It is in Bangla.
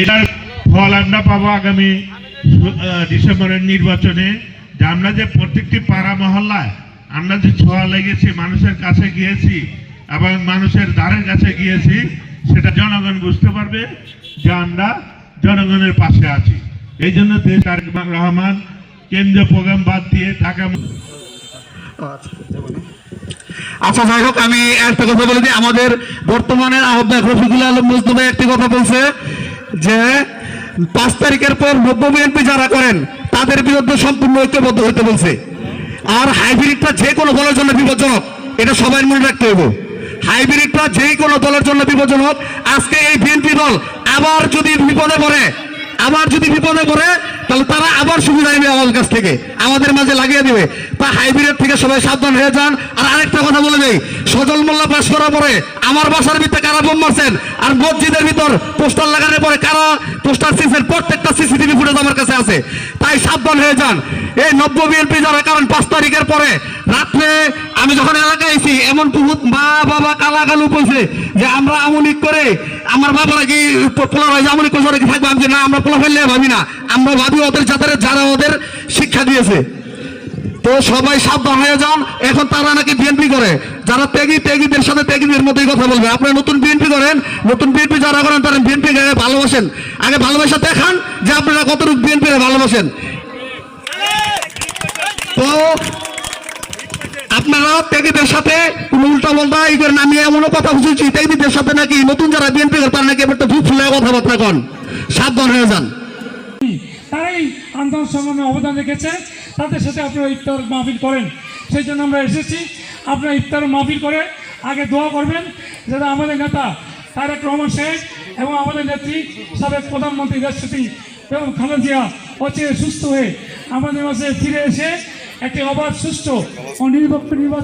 এটার ফল আমরা পাবো আগামী ডিসেম্বরের নির্বাচনে। যে আমরা যে প্রত্যেকটি পাড়া মহল্লায় আমরা যে ছোঁয়া লেগেছি, মানুষের কাছে গিয়েছি এবং মানুষের দ্বারের কাছে গিয়েছি, সেটা জনগণ বুঝতে পারবে যে আমরা জনগণের পাশে আছি। এই জন্য দেশ তারেক রহমান কেন্দ্রীয় প্রোগ্রাম বাদ দিয়ে ঢাকা আচ্ছা যাই হোক, আমি একটা কথা বলে দিই। আমাদের বর্তমানের আহ্বায়ক রফিকুল আলম মুস্তফা একটি কথা বলছে। যে পাঁচ তারিখের পর নব্য বিএনপি যারা করেন, তাদের বিরুদ্ধে সম্পূর্ণ ঐক্যবদ্ধ হতে বলছে। আর হাইব্রিডটা যে কোনো দলের জন্য বিপজ্জনক, এটা সবাই মনে রাখতে হবে হাইব্রিডটা যে কোনো দলের জন্য বিপজ্জনক, আজকে এই বিএনপি দল আবার যদি বিপদে পড়ে, আবার যদি বিপদে পড়ে আবার সুবিধা নেবে আমাদের কাছ থেকে। আমাদের মাঝে লাগিয়ে দিবে। তা হাইব্রিড থেকে সবাই সাবধান হয়ে যান। আর আরেকটা কথা বলে দেই সজল মোল্লা পাশ করার পরে আমার বাসার ভিতরে কারা বোম মারছেন? আর মসজিদের ভিতর পোস্টার লাগানোর পরে কারা? পোস্টার সিসের প্রত্যেকটা সিসিটিভি ফুটেজ আমার কাছে আছে। তাই সাবধান হয়ে যান। এই নব্য বিএনপি যারা, কারণ পাঁচ তারিখের পরে রাত্রে আমি যখন এলাকায় এসেছি এমন বহুত মা বাবা কালা কালু বলছে যে আমরা আমলিক করে, আমার বাবারা কি পোলা হয় আমলিক করে কি থাকবে? আমি না, আমরা পোলা ফেললে ভাবি না। আমরা ভাবি ওদের যাদের, যারা ওদের শিক্ষা দিয়েছে। তো সবাই সাবধান হয়ে যান। এখন তারা নাকি বিএনপি করে। যারা ত্যাগী, ত্যাগীদের সাথে ত্যাগীদের মতোই কথা বলবে। আপনারা নতুন বিএনপি করেন, নতুন বিএনপি যারা করেন, তারা বিএনপি ভালোবাসেন। আগে ভালোবাসা দেখান যে আপনারা কতটুকু বিএনপি ভালোবাসেন। তো সাথে কথা বুঝেছি সাথে নাকি নতুন যারা নাকি ভূত ফুলে কথাবার্তা সাবধান হয়ে যান। আন্দোলন অবদান রেখেছে ইফতার করেন। সেই জন্য আমরা এসেছি ইফতার করে আগে দোয়া করবেন, যাতে আমাদের নেতা তারেক রহমান শেখ এবং আমাদের নেত্রী সাবেক প্রধানমন্ত্রী রাষ্ট্রপতি এবং খালেদা অচিরে সুস্থ হয়ে আমাদের মাঝে ফিরে এসে একটি অবাধ সুস্থ ও নির্বাচন